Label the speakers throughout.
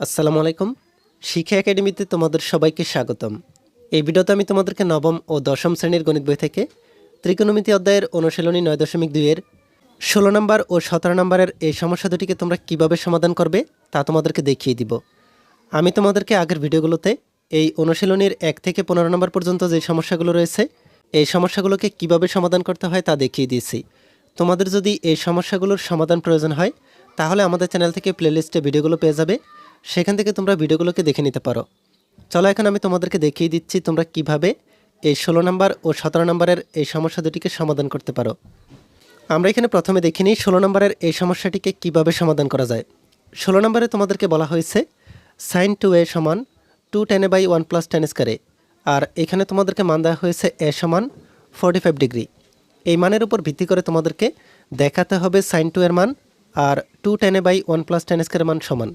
Speaker 1: আসসালামু আলাইকুম। শিক্ষা একাডেমিতে তোমাদের সবাইকে স্বাগতম। এই ভিডিওতে আমি তোমাদেরকে নবম ও দশম শ্রেণির গণিত বই থেকে ত্রিকোণমিতি অধ্যায়ের অনুশীলনী নয় দশমিক দুইয়ের ষোলো নম্বর ও সতেরো নম্বরের এই সমস্যা দুটিকে তোমরা কীভাবে সমাধান করবে তা তোমাদেরকে দেখিয়ে দিব। আমি তোমাদেরকে আগের ভিডিওগুলোতে এই অনুশীলনীর এক থেকে পনেরো নম্বর পর্যন্ত যে সমস্যাগুলো রয়েছে, এই সমস্যাগুলোকে কীভাবে সমাধান করতে হয় তা দেখিয়ে দিয়েছি। তোমাদের যদি এই সমস্যাগুলোর সমাধান প্রয়োজন হয়, তাহলে আমাদের চ্যানেল থেকে প্লেলিস্টে ভিডিওগুলো পেয়ে যাবে। সেখান থেকে তোমরা ভিডিওগুলোকে দেখে নিতে পারো। চলো এখন আমি তোমাদেরকে দেখিয়ে দিচ্ছি তোমরা কীভাবে এই ষোলো নম্বর ও সতেরো নম্বরের এই সমস্যা দুটিকে সমাধান করতে পারো। আমরা এখানে প্রথমে দেখে নিই ষোলো নম্বরের এই সমস্যাটিকে কীভাবে সমাধান করা যায়। ষোলো নম্বরে তোমাদেরকে বলা হয়েছে সাইন টু এ সমান two tan by one plus tan স্কোয়ারে আর এখানে তোমাদেরকে মান দেওয়া হয়েছে এ সমান ফোর্টি ফাইভ ডিগ্রি এই মানের উপর ভিত্তি করে তোমাদেরকে দেখাতে হবে সাইন টু এর মান আর two tan by one plus tan স্কোয়ারের মান সমান।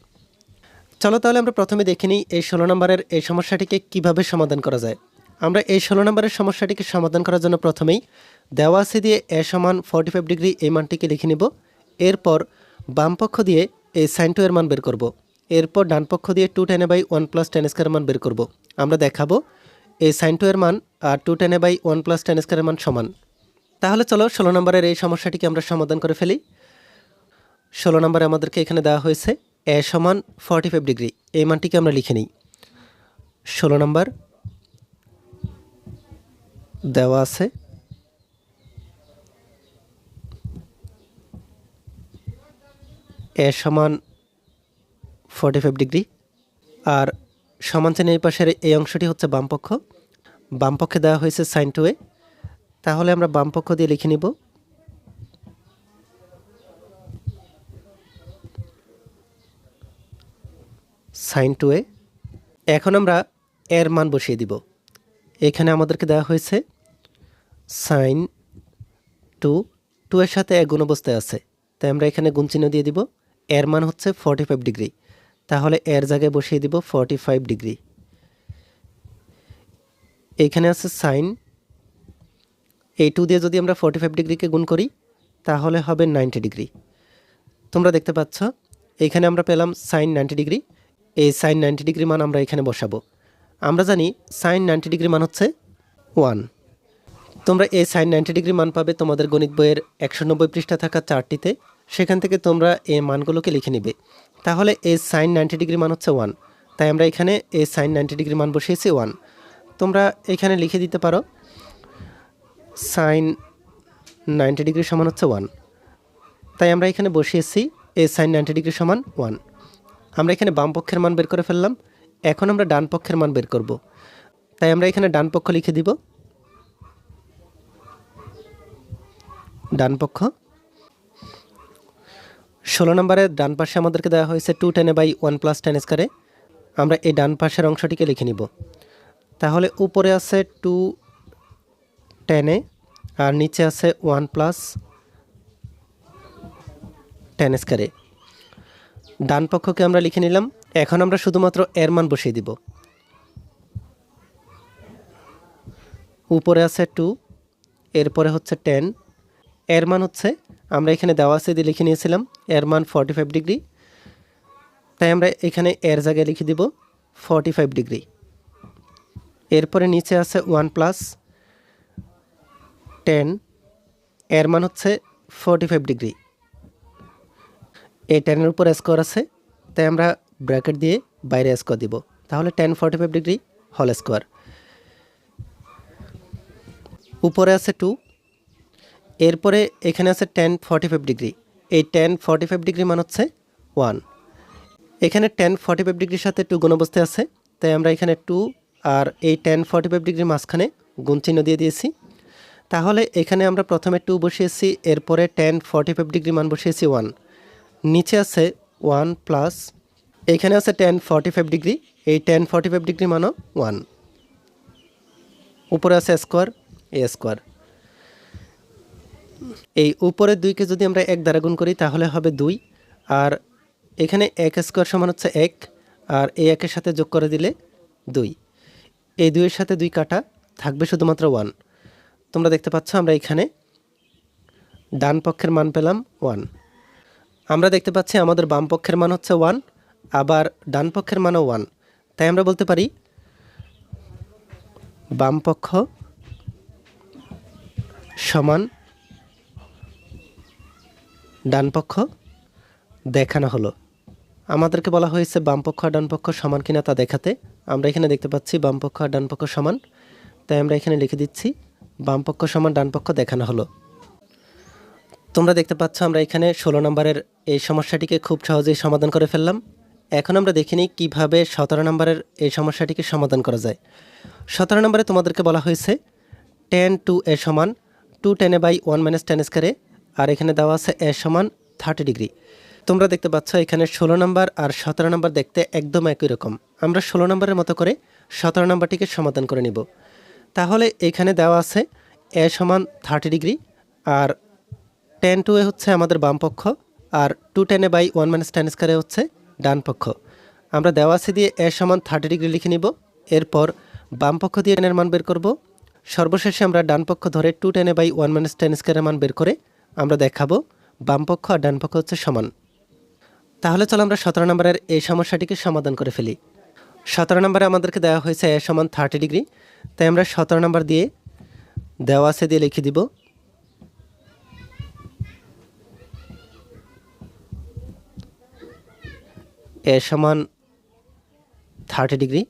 Speaker 1: চলো তাহলে আমরা প্রথমে দেখে নিই এই ষোলো নম্বরের এই সমস্যাটিকে কীভাবে সমাধান করা যায়। আমরা এই ষোলো নম্বরের সমস্যাটিকে সমাধান করার জন্য প্রথমেই দেওয়া আছে দিয়ে এ সমান ফর্টি ফাইভ ডিগ্রি এই মানটিকে লিখে নিব। এরপর বাম পক্ষ দিয়ে এই সাইন টু এর মান বের করব। এরপর ডান পক্ষ দিয়ে টু টেনে বাই ওয়ান প্লাস টেন স্কোয়ারের মান বের করব। আমরা দেখাবো এই সাইন টু এর মান আর টু টেনে বাই ওয়ান প্লাস টেন স্কোয়ারের মান সমান। তাহলে চলো ষোলো নম্বরের এই সমস্যাটিকে আমরা সমাধান করে ফেলি। ষোলো নম্বরে আমাদেরকে এখানে দেওয়া হয়েছে এ সমান ফর্টি ফাইভ ডিগ্রি এই মানটিকে আমরা লিখে নিই। ষোলো নম্বর। দেওয়া আছে। এ সমান ফর্টি ফাইভ ডিগ্রি আর সমান চেনের পাশের এই অংশটি হচ্ছে বামপক্ষ। বামপক্ষে দেওয়া হয়েছে সাইন টু এ তাহলে আমরা বামপক্ষ দিয়ে লিখে নিব। Sine two A. এখন আমরা এর মান বসিয়ে দিব। এখানে আমাদেরকে দেওয়া হয়েছে সাইন টু টু এর সাথে এক গুণ অবস্থায় আছে। তাই আমরা এখানে গুণ চিহ্ন দিয়ে দিব। এর মান হচ্ছে ফর্টি ফাইভ ডিগ্রি তাহলে এর জায়গায় বসিয়ে দিব ফর্টি ফাইভ ডিগ্রি এইখানে আছে সাইন। এই টু দিয়ে যদি আমরা ফর্টি ফাইভ ডিগ্রিকে গুণ করি, তাহলে হবে নাইনটি ডিগ্রি তোমরা দেখতে পাচ্ছ এইখানে আমরা পেলাম সাইন নাইনটি ডিগ্রি এই সাইন নাইনটি ডিগ্রি মান আমরা এখানে বসাবো। আমরা জানি সাইন নাইনটি ডিগ্রি মান হচ্ছে ওয়ান তোমরা এই সাইন নাইনটি ডিগ্রি মান পাবে তোমাদের গণিত বইয়ের একশো নব্বই পৃষ্ঠা থাকা চারটিতে। সেখান থেকে তোমরা এই মানগুলোকে লিখে নিবে। তাহলে এই সাইন নাইনটি ডিগ্রি মান হচ্ছে ওয়ান তাই আমরা এখানে এই সাইন নাইনটি ডিগ্রি মান বসিয়েছি ওয়ান তোমরা এখানে লিখে দিতে পারো সাইন নাইনটি ডিগ্রি সমান হচ্ছে ওয়ান তাই আমরা এখানে বসিয়েছি এ সাইন নাইনটি ডিগ্রি সমান ওয়ান আমরা এখানে বাম পক্ষের মান বের করে ফেললাম। এখন আমরা ডান পক্ষের মান বের করব। তাই আমরা এখানে ডান পক্ষ লিখে দিব। ডান পক্ষ। ষোলো নম্বরের ডান পাশে আমাদেরকে দেওয়া হয়েছে টু টেনে বাই ওয়ান প্লাস টেন স্কোয়ারে আমরা এই ডান পাশের অংশটিকে লিখে নিব। তাহলে উপরে আছে টু টেনে আর নিচে আছে ওয়ান প্লাস টেন স্কোয়ারে ডান পক্ষকে আমরা লিখে নিলাম। এখন আমরা শুধুমাত্র এর মান বসিয়ে দিব। উপরে আছে টু এরপরে হচ্ছে টেন এর মান হচ্ছে, আমরা এখানে দেওয়া আছে দিয়ে লিখে নিয়েছিলাম, এর মান ফর্টি ফাইভ ডিগ্রি তাই আমরা এখানে এর জায়গায় লিখে দিব ফর্টি ফাইভ ডিগ্রি এরপরে নিচে আছে ওয়ান প্লাস টেন এর মান হচ্ছে ফর্টি ফাইভ ডিগ্রি এই টেনের উপর স্কোয়ার আছে, তাই আমরা ব্র্যাকেট দিয়ে বাইরে স্কোয়ার দিব। তাহলে টেন ফর্টি ফাইভ ডিগ্রি হল স্কোয়ার উপরে আছে টু এরপরে এখানে আছে টেন ফর্টি ফাইভ ডিগ্রি এই টেন ফর্টি ফাইভ ডিগ্রি মান হচ্ছে ওয়ান এখানে টেন ফর্টি ফাইভ ডিগ্রির সাথে টু গুণ অবস্থায় আছে, তাই আমরা এখানে টু আর এই টেন ফর্টি ফাইভ ডিগ্রির মাঝখানে গুণ চিহ্ন দিয়ে দিয়েছি। তাহলে এখানে আমরা প্রথমে টু বসিয়েছি, এরপরে টেন ফর্টি ফাইভ ডিগ্রি মান বসিয়েছি ওয়ান নিচে আছে ওয়ান প্লাস, এখানে আছে টেন ফর্টি ফাইভ ডিগ্রি, এই টেন ফর্টি ফাইভ ডিগ্রি মানও ওয়ান। উপরে আছে স্কোয়ার, এ স্কোয়ার। এই উপরের দুইকে যদি আমরা এক দ্বারা গুণ করি, তাহলে হবে দুই, আর এখানে এক স্কোয়ার সমান হচ্ছে এক, আর এই একের সাথে যোগ করে দিলে দুই। এই দুইয়ের সাথে দুই কাটা থাকবে শুধুমাত্র ওয়ান। তোমরা দেখতে পাচ্ছ, আমরা এখানে ডান পক্ষের মান পেলাম ওয়ান। আমরা দেখতে পাচ্ছি আমাদের বাম পক্ষের মান হচ্ছে ওয়ান আবার ডান পক্ষের মানও ওয়ান তাই আমরা বলতে পারি, বাম পক্ষ সমান ডান পক্ষ দেখানো হলো। আমাদেরকে বলা হয়েছে বাম পক্ষ আর ডান পক্ষ সমান কিনা তা দেখাতে। আমরা এখানে দেখতে পাচ্ছি বাম পক্ষ আর ডান পক্ষ সমান। তাই আমরা এখানে লিখে দিচ্ছি, বাম পক্ষ সমান ডান পক্ষ দেখানো হলো। তোমরা দেখতে পাচ্ছ আমরা এখানে ষোলো নম্বরের এই সমস্যাটিকে খুব সহজেই সমাধান করে ফেললাম। এখন আমরা দেখিনি কীভাবে সতেরো নম্বরের এই সমস্যাটিকে সমাধান করা যায়। সতেরো নম্বরে তোমাদেরকে বলা হয়েছে, টেন টু এ সমান টু টেনে বাই ওয়ান মাইনাস টেন স্কোয়ারে, আর এখানে দেওয়া আছে এ সমান থার্টি ডিগ্রি। তোমরা দেখতে পাচ্ছ এখানে ষোলো নম্বর আর সতেরো নম্বর দেখতে একদম একই রকম। আমরা ষোলো নম্বরের মতো করে সতেরো নম্বরটিকে সমাধান করে নিব। তাহলে এখানে দেওয়া আছে এ সমান থার্টি ডিগ্রি আর টেন টু এ হচ্ছে আমাদের বাম পক্ষ আর two tan A by one minus tan square A হচ্ছে ডান পক্ষ। আমরা দেওয়া দিয়ে এ সমান থার্টি ডিগ্রি লিখে নিব। এরপর বাম পক্ষ দিয়ে টেনের মান বের করব। সর্বশেষে আমরা ডান পক্ষ ধরে টু টেনে বাই ওয়ান মাইনাস টেন স্কোয়ারের মান বের করে আমরা দেখাবো বাম পক্ষ আর ডান পক্ষ হচ্ছে সমান। তাহলে চলো আমরা সতেরো নম্বরের এই সমস্যাটিকে সমাধান করে ফেলি। সতেরো নম্বরে আমাদেরকে দেওয়া হয়েছে এ সমান থার্টি ডিগ্রি তাই আমরা সতেরো নম্বর দিয়ে দেওয়া আছে দিয়ে লিখে দিব। এ সমান থার্টি ডিগ্রি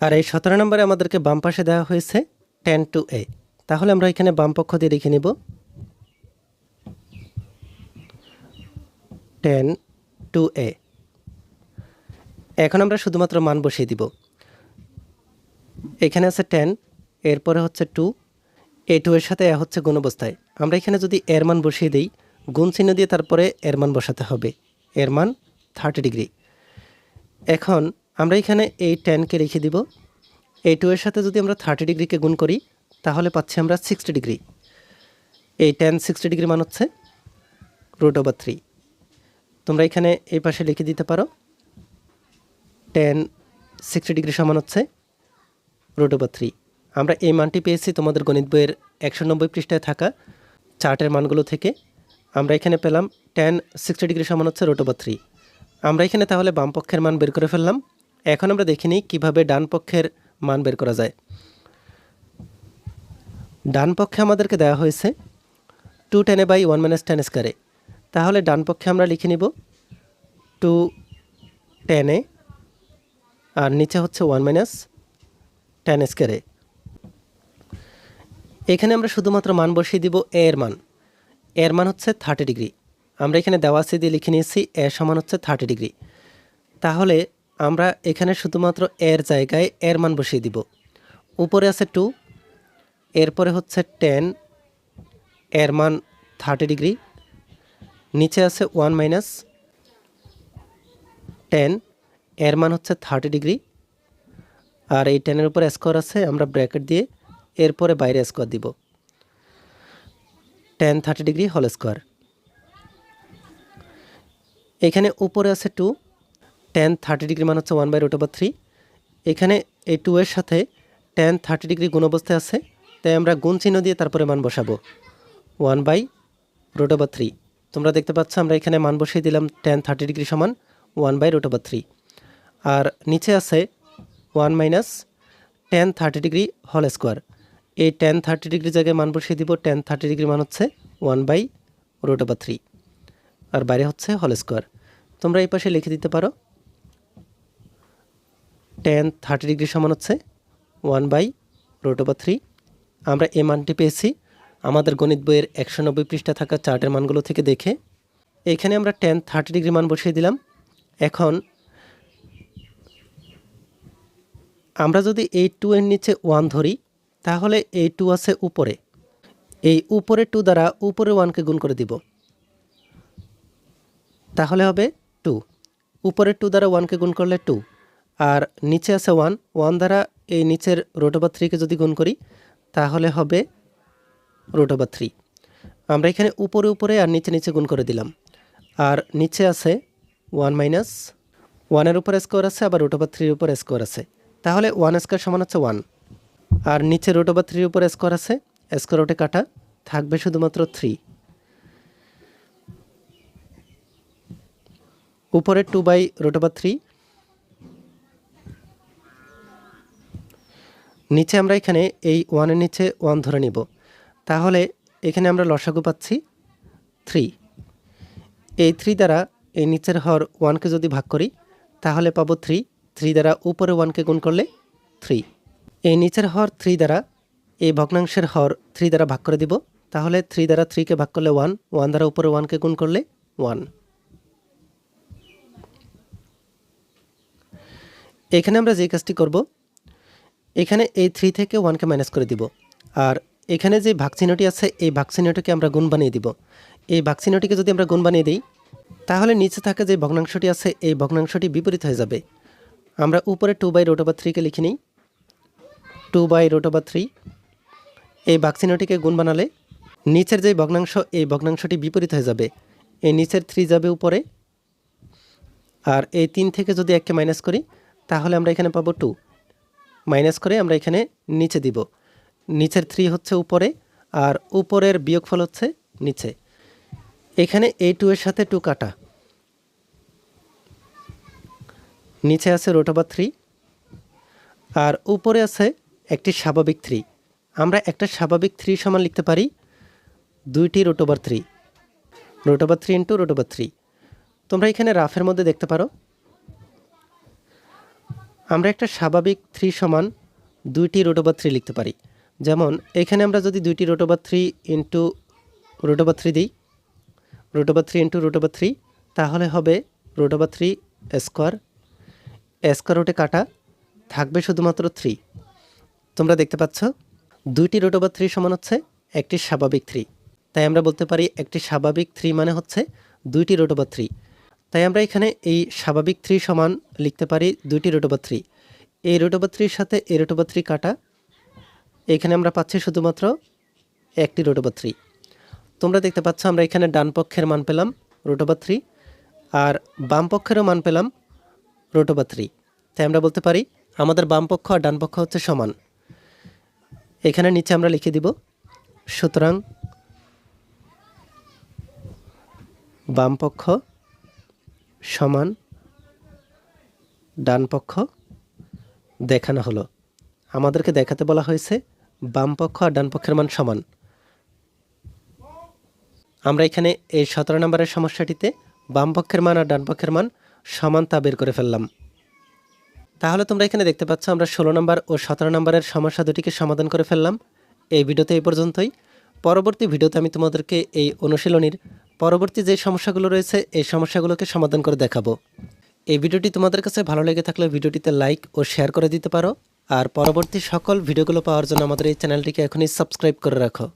Speaker 1: আর এই সতেরো নম্বরে আমাদেরকে বাম পাশে দেওয়া হয়েছে টেন টু এ তাহলে আমরা এখানে বাম পক্ষ দিয়ে লিখে নিব। টেন টু এ এখন আমরা শুধুমাত্র মান বসিয়ে দিব। এখানে আছে টেন এরপরে হচ্ছে টু এ টু এর সাথে এ হচ্ছে গুণ অবস্থায়। আমরা এখানে যদি এর মান বসিয়ে দিই, গুণ চিহ্ন দিয়ে তারপরে এর মান বসাতে হবে। এর মান থার্টি ডিগ্রি এখন আমরা এখানে এই টেনকে রেখে দিব। এই টু এর সাথে যদি আমরা থার্টি ডিগ্রিকে গুণ করি, তাহলে পাচ্ছি আমরা সিক্সটি ডিগ্রি। এই টেন সিক্সটি ডিগ্রি মান হচ্ছে রুট ওভার থ্রি তোমরা এখানে এই পাশে লিখে দিতে পারো টেন সিক্সটি ডিগ্রি সমান হচ্ছে রুট ওভার থ্রি আমরা এই মানটি পেয়েছি তোমাদের গণিত বইয়ের একশো নব্বই পৃষ্ঠায় থাকা চার্টের মানগুলো থেকে। আমরা এখানে পেলাম টেন সিক্সটি ডিগ্রি সমান হচ্ছে রুট ওভার থ্রি আমরা এখানে তাহলে বাম পক্ষের মান বের করে ফেললাম। এখন আমরা দেখিনি কীভাবে ডান পক্ষের মান বের করা যায়। ডান পক্ষে আমাদেরকে দেওয়া হয়েছে টু টেনে বাই ওয়ান মাইনাস টেন স্কোয়ারে তাহলে ডান পক্ষে আমরা লিখে নিব টু টেনে আর নিচে হচ্ছে ওয়ান মাইনাস টেন স্কোয়ারে এখানে আমরা শুধুমাত্র মান বসিয়ে দিব এর মান। এর মান হচ্ছে থার্টি ডিগ্রি আমরা এখানে দেওয়া আছে দিয়ে লিখে নিয়েছি, এ সমান হচ্ছে থার্টি ডিগ্রি তাহলে আমরা এখানে শুধুমাত্র এর জায়গায় এর মান বসিয়ে দিব। উপরে আছে টু এরপরে হচ্ছে টেন এর মান থার্টি ডিগ্রি নিচে আছে ওয়ান মাইনাস টেন এর মান হচ্ছে থার্টি ডিগ্রি আর এই টেনের উপর স্কোয়ার আছে, আমরা ব্র্যাকেট দিয়ে এরপরে বাইরে স্কোয়ার দিব। টেন থার্টি ডিগ্রি হল স্কোয়ার এখানে উপরে আছে টু টেন থার্টি ডিগ্রি মান হচ্ছে one by root over three এখানে এই টু এর সাথে টেন থার্টি ডিগ্রি গুণ অবস্থায় আছে, তাই আমরা গুণ চিহ্ন দিয়ে তারপরে মান বসাবো। One by root over three তোমরা দেখতে পাচ্ছ আমরা এখানে মান বসিয়ে দিলাম টেন থার্টি ডিগ্রি সমান one by root over three আর নিচে আছে one minus tan thirty degree হল স্কোয়ার এই টেন থার্টি ডিগ্রি জায়গায় মান বসিয়ে দিব টেন থার্টি ডিগ্রি মান হচ্ছে one by root over three আর বাইরে হচ্ছে হল স্কোয়ার। তোমরা এই পাশে লিখে দিতে পারো। টেন থার্টি ডিগ্রি সমান হচ্ছে one by root over three আমরা এ মানটি পেয়েছি। আমাদের গণিত বইয়ের একশো নব্বই পৃষ্ঠা থাকা চার্টের মানগুলো থেকে দেখে। এখানে আমরা টেন থার্টি ডিগ্রি মান বসিয়ে দিলাম। এখন আমরা যদি এই টু এর নিচে ওয়ান ধরি, তাহলে এই টু আছে উপরে। এই উপরে টু দ্বারা উপরে ওয়ানকে গুণ করে দিব। তাহলে হবে টু। উপরে টু দ্বারা ওয়ানকে গুণ করলে টু। আর নিচে আছে ওয়ান ওয়ান দ্বারা এই নিচের রোট ওভার থ্রিকে যদি গুণ করি, তাহলে হবে রুট ওভার থ্রি আমরা এখানে উপরে উপরে আর নিচে নিচে গুণ করে দিলাম। আর নিচে আছে ওয়ান মাইনাস ওয়ানের উপর স্কোয়ার আছে, আবার রুট ওভার থ্রির উপর স্কোয়ার আছে। তাহলে ওয়ান স্কোয়ার সমান হচ্ছে ওয়ান আর নিচে রুট ওভার থ্রির উপর স্কোয়ার আছে স্কোয়ার রুটে কাটা থাকবে শুধুমাত্র থ্রি উপরে two by root over three নিচে আমরা এখানে এই ওয়ানের নিচে ওয়ান ধরে নিব। তাহলে এখানে আমরা লসাগু পাচ্ছি থ্রি এই থ্রি দ্বারা এই নিচের হর ওয়ানকে যদি ভাগ করি, তাহলে পাবো থ্রি থ্রি দ্বারা উপরে ওয়ানকে গুণ করলে থ্রি এই নিচের হর থ্রি দ্বারা, এই ভগ্নাংশের হর থ্রি দ্বারা ভাগ করে দিব। তাহলে থ্রি দ্বারা থ্রিকে ভাগ করলে ওয়ান ওয়ান দ্বারা উপরে ওয়ানকে গুণ করলে ওয়ান এখানে আমরা যে কাজটি করব, এখানে এই থ্রি থেকে ওয়ানকে মাইনাস করে দিব। আর এখানে যে ভাগচিহ্নটি আছে, এই ভাগচিহ্নটিকে আমরা গুণ বানিয়ে দিব। এই ভাগচিহ্নটিকে যদি আমরা গুণ বানিয়ে দিই, তাহলে নিচে থাকা যে ভগ্নাংশটি আছে, এই ভগ্নাংশটি বিপরীত হয়ে যাবে। আমরা উপরে টু বাই রোট ওভার থ্রিকে লিখে নিই। Two by root over three এই ভাগচিহ্নটিকে গুণ বানালে নিচের যে ভগ্নাংশ, এই ভগ্নাংশটি বিপরীত হয়ে যাবে। এই নিচের থ্রি যাবে উপরে। আর এই তিন থেকে যদি এককে মাইনাস করি তাহলে আমরা এখানে পাবো টু মাইনাস করে আমরা এখানে নিচে দিব। নিচের থ্রি হচ্ছে উপরে, আর উপরের বিয়োগফল হচ্ছে নিচে। এখানে এই টু এর সাথে টু কাটা। নিচে আছে রোট ওভার থ্রি আর উপরে আছে একটি স্বাভাবিক থ্রি আমরা একটা স্বাভাবিক থ্রি সমান লিখতে পারি, দুইটি root three root over three into root over three তোমরা এখানে রাফের মধ্যে দেখতে পারো আমরা একটা স্বাভাবিক থ্রি সমান দুইটি রোট থ্রি লিখতে পারি। যেমন, এখানে আমরা যদি দুইটি root over three into root three দিই root three into root over three তাহলে হবে রোট থ্রি স্কোয়ার স্কোয়ার রুটে কাটা থাকবে শুধুমাত্র থ্রি তোমরা দেখতে পাচ্ছ, দুইটি রোট থ্রি সমান হচ্ছে একটি স্বাভাবিক থ্রি তাই আমরা বলতে পারি একটি স্বাভাবিক থ্রি মানে হচ্ছে দুইটি রোট থ্রি তাই আমরা এখানে এই স্বাভাবিক থ্রি সমান লিখতে পারি দুইটি রোট ওভার থ্রি এই রোট ওভার থ্রির সাথে এই রোট ওভার থ্রি কাটা। এখানে আমরা পাচ্ছি শুধুমাত্র একটি রোট ওভার থ্রি তোমরা দেখতে পাচ্ছ আমরা এখানে ডান পক্ষের মান পেলাম রোট ওভার থ্রি আর বাম পক্ষেরও মান পেলাম রোট ওভার থ্রি তাই আমরা বলতে পারি আমাদের বাম পক্ষ আর ডান পক্ষ হচ্ছে সমান। এখানে নিচে আমরা লিখে দিব, সুতরাং বাম পক্ষ সমান, ডান পক্ষ দেখানো হলো। আমাদেরকে দেখাতে বলা হয়েছে বাম পক্ষ আর ডান পক্ষের মান সমান। আমরা এখানে এই সতেরো নম্বরের সমস্যাটিতে বাম পক্ষের মান আর ডান পক্ষের মান সমান তা বের করে ফেললাম। তাহলে তোমরা এখানে দেখতে পাচ্ছ আমরা ষোলো নম্বর ও সতেরো নম্বরের সমস্যা দুটিকে সমাধান করে ফেললাম। এই ভিডিওতে এই পর্যন্তই। পরবর্তী ভিডিওতে আমি তোমাদেরকে এই অনুশীলনীর পরবর্তী যে সমস্যাগুলো রয়েছে, এই সমস্যাগুলোকে সমাধান করে দেখাবো। এই ভিডিওটি তোমাদের কাছে ভালো লেগে থাকলে ভিডিওটিতে লাইক ও শেয়ার করে দিতে পারো। আর পরবর্তী সকল ভিডিওগুলো পাওয়ার জন্য আমাদের এই চ্যানেলটিকে এখনই সাবস্ক্রাইব করে রাখো।